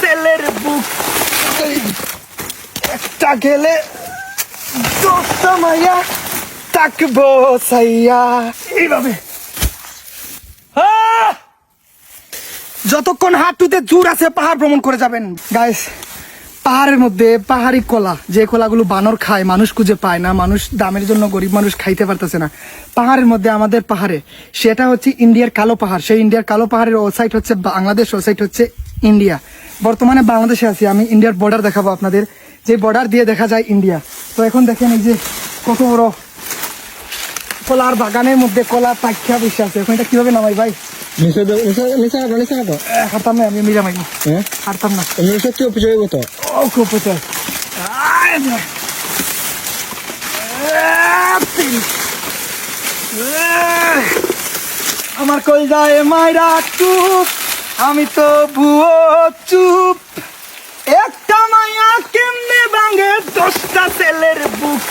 ছেলের বুক। একটা গেলে মাইয়া সাইয়া। এইভাবে। যতক্ষণ হাঁটুতে জোর আছে, পাহাড় ভ্রমণ করে যাবেন। গাইস পাহাড়ের মধ্যে পাহাড়ি কলা, যে কলাগুলো বানর খায়, মানুষ খুঁজে পায় না, মানুষ দামের জন্য গরিব মানুষ খাইতে পারতেছে না। পাহাড়ের মধ্যে আমাদের পাহাড়ে, সেটা হচ্ছে ইন্ডিয়ার কালো পাহাড়। সেই ইন্ডিয়ার কালো পাহাড়ের ও হচ্ছে বাংলাদেশ, ও হচ্ছে ইন্ডিয়া বর্তমানে বাংলাদেশে আছি আমি ইন্ডিয়ার বর্ডার দেখাবো আপনাদের। যে বর্ডার দিয়ে দেখা যায় ইন্ডিয়া। তো এখন দেখেন এই যে কত বড় কলার বাগানের মধ্যে কলা পাখ্যা বসে আছে। এখন এটা কীভাবে নামাই ভাই? না আমি মিরা হ্যাঁ? না। সত্যি গেতো ও খুব আমার কই যায় মাইরা আমি তো ভুয়ো চুপ। একটা মায়া কেমনে ভাঙে দশটা ছেলের বুক?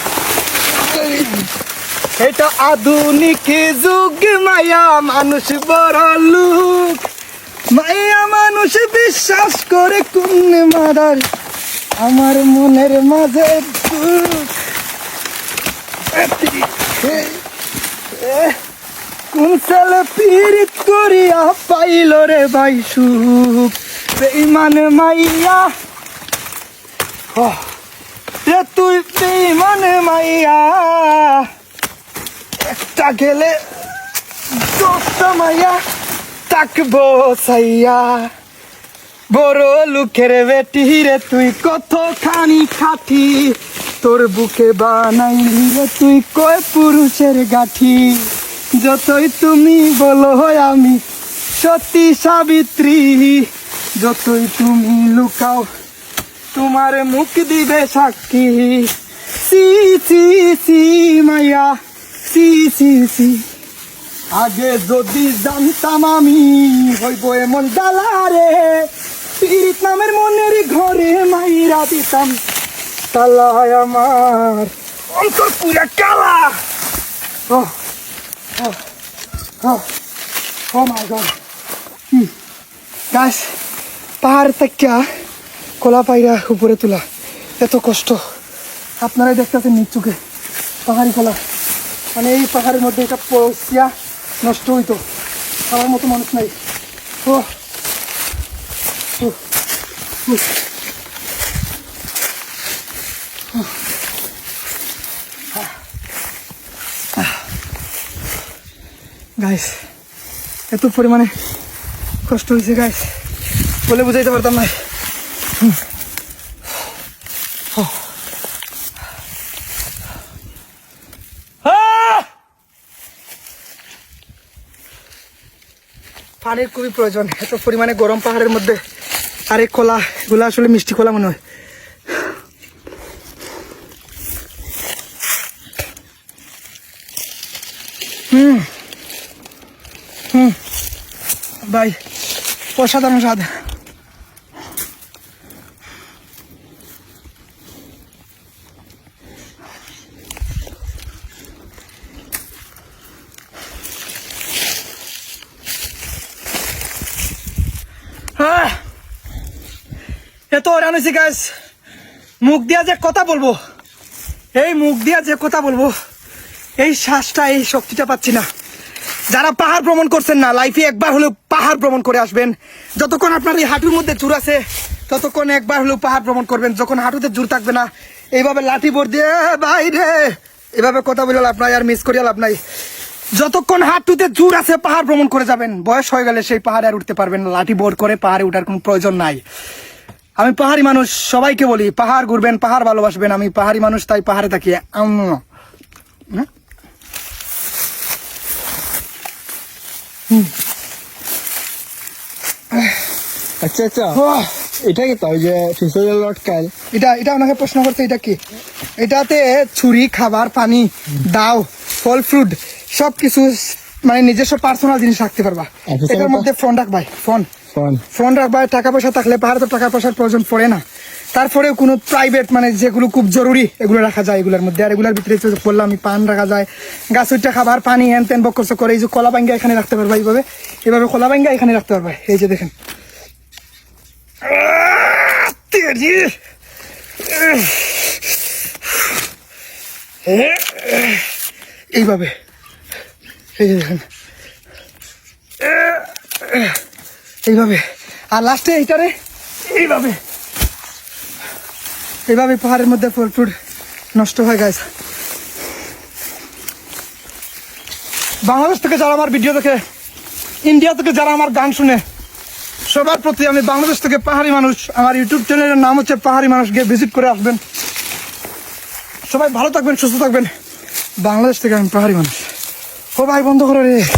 এটা আধুনিক যুগ, মায়া মানুষ বড় লুক। মায়া মানুষ বিশ্বাস করে কোন মাদার আমার মনের মাঝে দুঃখ। ছেলে পীড়িত করিয়া পাইল রে ভাই সুখ। মাইয়া রে তুই বেইমান মাইয়া। একটা গেলে মাইয়া, তাকবো সাইয়া। বড় লোকের বেটি রে তুই কতখানি খাটি। তোর বুকে বানাইলি রে তুই কয় পুরুষের গাঠি। যতই তুমি বলো আমি সতী সাবিত্রী। যতই তুমি লুকাও, তোমার মুখ দিবে সাক্ষী। সি সি সি, মাইয়া, সি সি সি। আগে যদি জানতাম আমি হইব এমন দালারে পীড়িত নামের মনের ঘরে মাইরা দিতাম। তালায় আমার অন্তর পুরা কালা। ও ও ও ও মাই গড গাছ পাহাড় থেকে কলা পাইরা উপরে তোলা, এত কষ্ট। আপনারাই দেখতেছেন নিচুকে পাহাড়ি কলা। মানে এই পাহাড়ের মধ্যে এটা পড়ছিয়া নষ্ট হইতো। আমার মতো মানুষ নাই। ও। গাইস এত পরিমাণে কষ্ট হয়েছে গাইস বলে বুঝাইতে পারতাম না! পানির খুবই প্রয়োজন। এত পরিমাণে গরম পাহাড়ের মধ্যে আর এই কলা, এগুলো আসলে মিষ্টি কলা মনে হয়। হুম। ভাই, অসাধারণ স্বাদ! এত ওরান হয়েছে গাছ মুখ দিয়া যে কথা বলব, এই মুখ দিয়া যে কথা বলব, এই শ্বাসটা, এই শক্তিটা পাচ্ছি না। যারা পাহাড় ভ্রমণ করছেন না লাইফে একবার হলেও পাহাড় ভ্রমণ করে আসবেন। যতক্ষণ আপনার এই হাঁটুর মধ্যে জোর আছে, ততক্ষণ একবার হলেও পাহাড় ভ্রমণ করবেন। যখন হাঁটুতে জোর থাকবে না, এইভাবে লাঠি বোর দিয়ে বাইরে এভাবে কথা বলে লাভ আর মিস করিয়া লাভ নাই। যতক্ষণ হাঁটুতে জোর আছে, পাহাড় ভ্রমণ করে যাবেন। বয়স হয়ে গেলে সেই পাহাড়ে আর উঠতে পারবেন না। লাঠি বোর করে পাহাড়ে উঠার কোনো প্রয়োজন নাই। আমি পাহাড়ি মানুষ, সবাইকে বলি, পাহাড় ঘুরবেন, পাহাড় ভালোবাসবেন। আমি পাহাড়ি মানুষ, তাই পাহাড়ে থাকি। আম। আচ্ছা আচ্ছা। এটা কি তো ওই যে ফিসের লটকাল এটা এটা ওনাকে প্রশ্ন করতে এটা কি? এটাতে ছুরি খাবার পানি দাও ফল ফ্রুট সব কিছু মানে নিজস্ব পার্সোনাল জিনিস রাখতে পারবা। আচ্ছা, এটার মধ্যে ফোন রাখবাই ফোন ফোন ফোন রাখবা টাকা পয়সা থাকলে পাহাড়ে তো টাকা পয়সার প্রয়োজন পড়ে না। তারপরেও কোনো প্রাইভেট মানে যেগুলো খুব জরুরি, এগুলো রাখা যায় এগুলোর মধ্যে। আর এগুলোর ভিতরে বললাম আমি পান রাখা যায় গাছ উঠটা খাবার, পানি, হ্যান ত্যান বকরস করে, এই যে কলা বাঙ্গা এখানে রাখতে পারবা এইভাবে। এভাবে কলা বাঙ্গা এখানে রাখতে পারবা। এই যে দেখেন। এইভাবে। এই যে দেখেন। এইভাবে। আর লাস্টে এইটারে, এইভাবে। এইভাবে পাহাড়ের মধ্যে ফুল নষ্ট হয় গাছ বাংলাদেশ থেকে যারা আমার ভিডিও দেখে ইন্ডিয়া থেকে যারা আমার গান শুনে, সবার প্রতি আমি বাংলাদেশ থেকে পাহাড়ি মানুষ। আমার ইউটিউব চ্যানেলের নাম হচ্ছে পাহাড়ি মানুষ, গিয়ে ভিজিট করে আসবেন। সবাই ভালো থাকবেন, সুস্থ থাকবেন। বাংলাদেশ থেকে আমি পাহাড়ি মানুষ। ও ভাই, বন্ধ করে রে।